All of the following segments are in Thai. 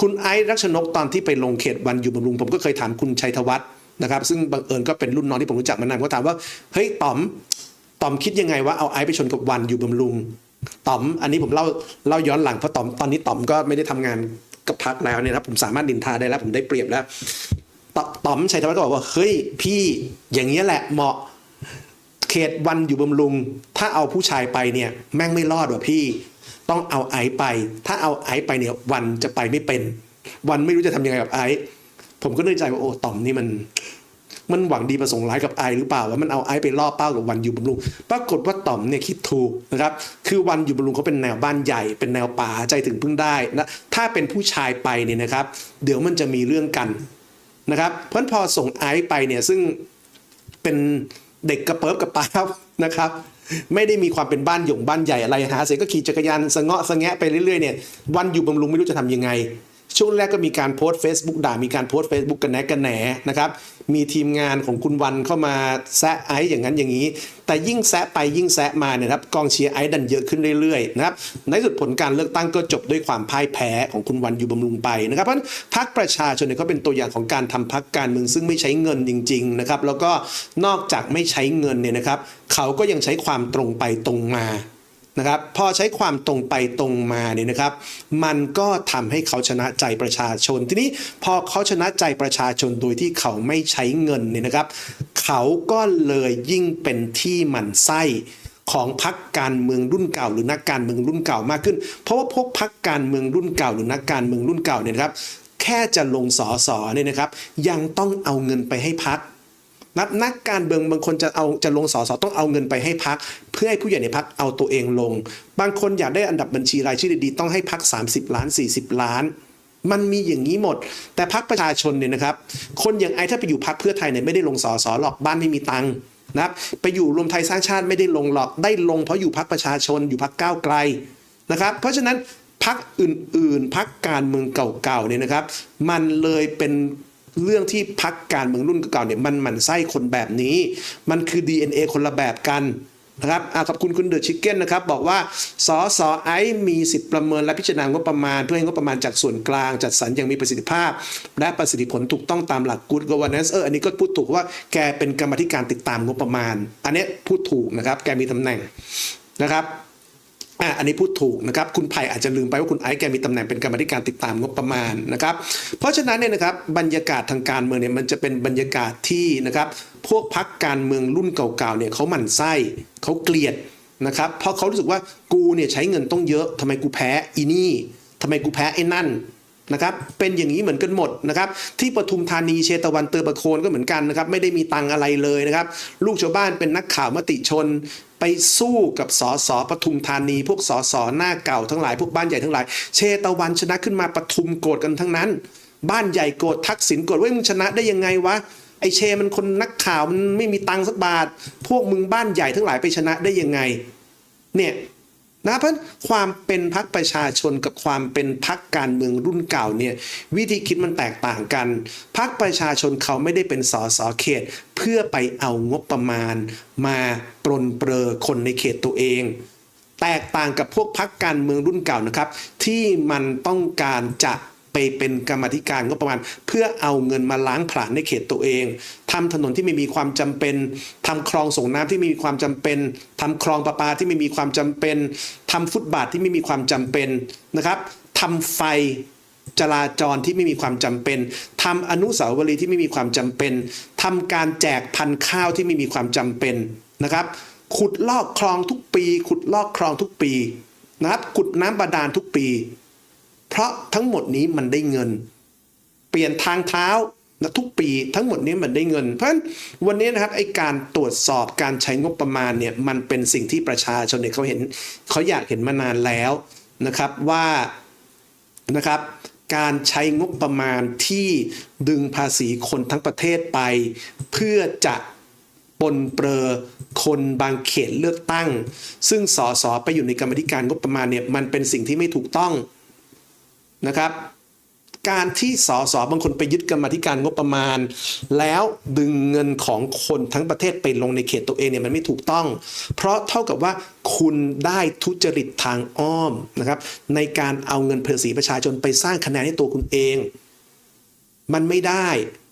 คุณไอซ์รักชนกตอนที่ไปลงเขตวันอยู่บำรุงผมก็เคยถามคุณชัยธวัฒน์นะครับ ซึ่งบังเอิญก็เป็นรุ่นน้องที่ผมรู้จักมานานก็ถามว่าเฮ้ยต๋อมต๋อมคิดยังไงว่าเอาไอซ์ไปชนกับวันอยู่บำรุงต๋อมอันนี้ผมเล่าเล่าย้อนหลังเพราะต๋อมตอนนี้ต๋อมก็ไม่ได้ทำงานกับพักแล้วเนี่ยนะผมสามารถดินทาได้แล้วผมได้เปรียบแล้วตต๋อมชัยธวัฒน์ก็บอกว่าเฮ้ยพี่อย่างเงี้ยแหละเหมาะเขตวันอยู่บำรุง ถ้าเอาผู้ชายไปเนี่ยแม่งไม่รอดว่ะพี่ ต้องเอาไอซ์ไป ถ้าเอาไอซ์ไปเนี่ยวันจะไปไม่เป็น วันไม่รู้จะทำยังไงกับไอซ์ผมก็นึกใจว่าโอ้ต่อมนี่มัน มันหวังดีประสงค์ร้ายกับไอหรือเปล่าว่ามันเอาไอไปล่อเป้ากับวันอยู่บำรุงปรากฏว่าต่อมเนี่ยคิดถูกนะครับ คือวันอยู่บำรุงเขาเป็นแนวบ้านใหญ่ เป็นแนวป่าใจถึงพึ่งได้นะถ้าเป็นผู้ชายไปเนี่ยนะครับ เดี๋ยวมันจะมีเรื่องกันนะครับ เพราะพอส่งไอไปเนี่ยซึ่งเป็นเด็กกระเปิบกระเป๋านะครับ ไม่ได้มีความเป็นบ้านหยงบ้านใหญ่อะไรหาเสร็จก็ขี่จักรยานสะเงาะสะแงะไปเรื่อยๆเนี่ยวันอยู่บำรุงไม่รู้จะทํำยังไง ช่วงแรกก็มีการโพสต์ Facebook ด่ามีการโพสต์ Facebook กันแหนกันแหนนะครับ มีทีมงานของคุณวันเข้ามาแซะไอซ์อย่างนั้นอย่างนี้ แต่ยิ่งแซะไปยิ่งแซะมาเนี่ยครับกองเชียร์ไอซ์ดันเยอะขึ้นเรื่อยๆนะครับในสุดผลการเลือกตั้งก็จบด้วยความพ่ายแพ้ของคุณวันอยู่บำรุงไปนะครับเพราะพรรคประชาชนเนี่ยเขาเป็นตัวอย่างของการทำพรรคการเมืองซึ่งไม่ใช้เงินจริงๆนะครับแล้วก็นอกจากไม่ใช้เงินเนี่ยนะครับเขาก็ยังใช้ความตรงไปตรงมา นะครับพอใช้ความตรงไปตรงมาเนี่ยนะครับ มันก็ทำให้เขาชนะใจประชาชน ทีนี้พอเขาชนะใจประชาชนโดยที่เขาไม่ใช้เงินเนี่ยนะครับ เขาก็เลยยิ่งเป็นที่หมั่นไส้ของพักการเมืองรุ่นเก่า หรือนักการเมืองรุ่นเก่ามากขึ้น เพราะว่าพวกพักการเมืองรุ่นเก่า หรือนักการเมืองรุ่นเก่าเนี่ยนะครับ แค่จะลงสอสอเนี่ยนะครับ ยังต้องเอาเงินไปให้พัก นักนักการเมืองบางคนจะเอาจะลงสอสอต้องเอาเงินไปให้พัก เพื่อให้ผู้ใหญ่ในพักเอาตัวเองลง บางคนอยากได้อันดับบัญชีรายชื่อดีๆต้องให้พัก 30 ล้าน 40 ล้าน มันมีอย่างนี้หมด แต่พักประชาชนเนี่ยนะครับคนอย่างไอ้ถ้าไปอยู่พักเพื่อไทยเนี่ยไม่ได้ลงสอสอหรอกบ้านไม่มีตังค์นะครับไปอยู่รวมไทยสร้างชาติไม่ได้ลงหรอกได้ลงเพราะอยู่พักประชาชนอยู่พักก้าวไกลนะครับ เพราะฉะนั้นพักอื่นๆพักการเมืองเก่าๆเนี่ยนะครับ มันเลยเป็น เรื่องที่พักการเมืองรุ่นเก่าเนี่ยมันหมั่นไส้คนแบบนี้ มันคือ DNA คนละแบบกันนะครับอาขอบคุณคุณเดอะชิคเก้นนะครับ บอกว่าสอสอไอซ์มีสิทธิ์ประเมินและพิจารณางบประมาณ เพื่อให้งบประมาณจากส่วนกลาง จัดสรรอย่างมีประสิทธิภาพ และประสิทธิผลถูกต้องตามหลัก good governance เอออันนี้ก็พูดถูกว่าแกเป็นกรรมธิการติดตามงบประมาณ อันนี้พูดถูกนะครับ แกมีตำแหน่งนะครับ อะอันนี้พูดถูกนะครับ คุณไผ่อาจจะลืมไปว่าคุณไอซ์แกมีตำแหน่งเป็นกรรมธิการติดตามงบประมาณนะครับ เพราะฉะนั้นเนี่ยนะครับบรรยากาศทางการเมืองเนี่ยมันจะเป็นบรรยากาศที่นะครับพวกพักการเมืองรุ่นเก่าๆเนี่ยเขาหมั่นไส้เขาเกลียดนะครับ เพราะเขารู้สึกว่ากูเนี่ยใช้เงินต้องเยอะทำไมกูแพ้อีนี่ทำไมกูแพ้ไอ้นั่น นะครับเป็นอย่างนี้เหมือนกันหมดนะครับที่ปทุมธานีเชตวันเตอร์ประโคนก็เหมือนกันนะครับไม่ได้มีตังอะไรเลยนะครับลูกชาวบ้านเป็นนักข่าวมติชน ไปสู้กับสสปทุมธานี พวกสสหน้าเก่าทั้งหลายพวกบ้านใหญ่ทั้งหลาย เชตวันชนะขึ้นมาปทุมโกรธกันทั้งนั้น บ้านใหญ่โกรธทักษิณโกรธว่ามึงชนะได้ยังไงวะไอเชมันคนนักข่าวมันไม่มีตังสักบาท พวกมึงบ้านใหญ่ทั้งหลายไปชนะได้ยังไงเนี่ย นะเพราะความเป็นพักประชาชนกับความเป็นพักการเมืองรุ่นเก่าเนี่ยวิธีคิดมันแตกต่างกัน พักประชาชนเขาไม่ได้เป็นสสเขต เพื่อไปเอางบประมาณ มาปรนเปรอคนในเขตตัวเอง แตกต่างกับพวกพักการเมืองรุ่นเก่านะครับ ที่มันต้องการจะ ไปเป็นกรรมธิการงบประมาณ เพื่อเอาเงินมาล้างผลาญในเขตตัวเองทำถนนที่ไม่มีความจำเป็นทำคลองส่งน้ำที่ไม่มีความจำเป็นทำคลองประปาที่ไม่มีความจำเป็นทำฟุตบาทที่ไม่มีความจำเป็นนะครับทำไฟจราจรที่ไม่มีความจำเป็นทำอนุสาวรีย์ที่ไม่มีความจำเป็นทำการแจกพันธุ์ข้าวที่ไม่มีความจำเป็นนะครับขุดลอกคลองทุกปี ขุดลอกคลองทุกปีนะครับขุดน้ำบาดาลทุกปี เพราะทั้งหมดนี้มันได้เงิน เปลี่ยนทางเท้านะทุกปีทั้งหมดนี้มันได้เงิน เพราะฉะนั้นวันนี้นะครับไอการตรวจสอบการใช้งบประมาณเนี่ยมันเป็นสิ่งที่ประชาชนเนี่ยเขาเห็นเขาอยากเห็นมานานแล้วนะครับว่านะครับการใช้งบประมาณที่ดึงภาษีคนทั้งประเทศไป เพื่อจะปนเปรอคนบางเขตเลือกตั้ง ซึ่งสสไปอยู่ในกรรมธิการงบประมาณเนี่ยมันเป็นสิ่งที่ไม่ถูกต้อง นะครับ การที่สสบางคนไปยึดกรรมธิการงบประมาณ แล้วดึงเงินของคนทั้งประเทศไปลงในเขตตัวเองเนี่ยมันไม่ถูกต้อง เพราะเท่ากับว่าคุณได้ทุจริตทางอ้อมนะครับ ในการเอาเงินภาษีประชาชนไปสร้างคะแนนให้ตัวคุณเอง มันไม่ได้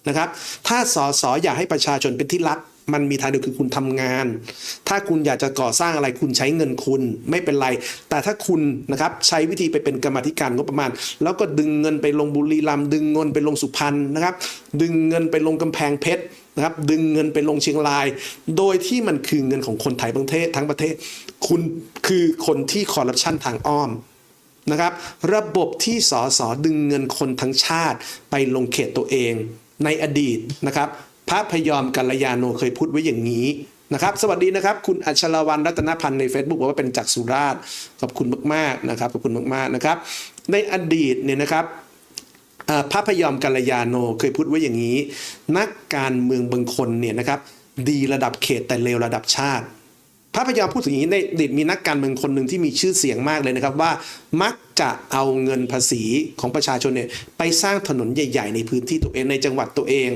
นะครับ ถ้าสสออยากให้ประชาชนเป็นที่รัก มันมีทางเดียวคือคุณทำงาน ถ้าคุณอยากจะก่อสร้างอะไรคุณใช้เงินคุณ ไม่เป็นไร แต่ถ้าคุณนะครับใช้วิธีไปเป็นกรรมธิการงบประมาณ แล้วก็ดึงเงินไปลงบุรีรัมย์ดึงเงินไปลงสุพรรณนะครับ ดึงเงินไปลงกำแพงเพชรนะครับ ดึงเงินไปลงเชียงราย โดยที่มันคือเงินของคนไทยประเทศทั้งประเทศ คุณคือคนที่คอร์รัปชันทางอ้อมนะครับ ระบบที่สสดึงเงินคนทั้งชาติไปลงเขตตัวเองในอดีตนะครับ ระพยอมกัลยาโนเคยพูดไว้อย่างนี้นะครับสวัสดีนะครับ คุณอัชรวันรัตนพันธ์ใน Facebook บอกว่าเป็นจากสุราษฎร์ขอบคุณมากๆนะครับขอบคุณมากๆนะครับ ในอดีตเนี่ยนะครับพระพยอมกัลยาโนเคยพูดไว้อย่างนี้ นักการเมืองบางคนเนี่ยนะครับ ดีระดับเขตแต่เลวระดับชาติ พระพยอมพูดถึงอย่างนี้ในอดีตมีนักการเมืองคนหนึ่งที่มีชื่อเสียงมากเลยนะครับว่ามักจะเอาเงินภาษีของประชาชนเนี่ยไปสร้างถนนใหญ่ ๆ ในพื้นที่ตัวเองในจังหวัดตัวเอง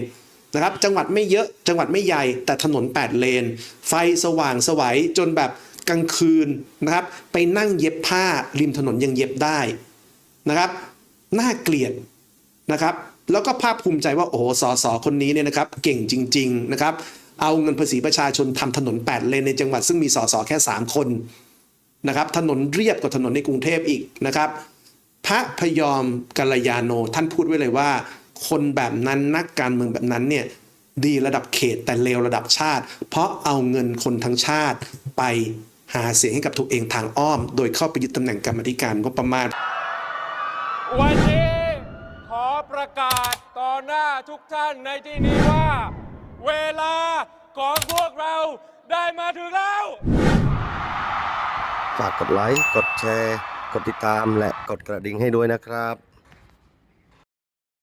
นะครับจังหวัดไม่เยอะจังหวัดไม่ใหญ่แต่ถนน 8 เลน ไฟสว่างสวัยจนแบบกลางคืนนะครับ ไปนั่งเย็บผ้าริมถนนยังเย็บได้นะครับน่าเกลียดนะครับ แล้วก็ภาคภูมิใจว่าโอ้โหสอสอคนนี้เนี่ยนะครับเก่งจริง ๆนะครับ เอาเงินภาษีประชาชนทำถนน 8 เลนในจังหวัดซึ่งมีสอสอแค่ 3 คนนะครับถนนเรียบกว่าถนนในกรุงเทพอีกนะครับ พระพยอมกัลยาโนท่านพูดไว้เลยว่า คนแบบนั้นนักการเมืองแบบนั้นเนี่ยดีระดับเขตแต่เลวระดับชาติ เพราะเอาเงินคนทั้งชาติไปหาเสียงให้กับตัวเองทางอ้อม โดยเข้าไปยึดตำแหน่งกรรมาธิการงบประมาณ วันนี้ขอประกาศต่อหน้าทุกท่านในที่นี้ว่า เวลาของพวกเราได้มาถึงแล้วฝากกดไลค์ กดแชร์ กดติดตามและกดกระดิ่งให้ด้วยนะครับ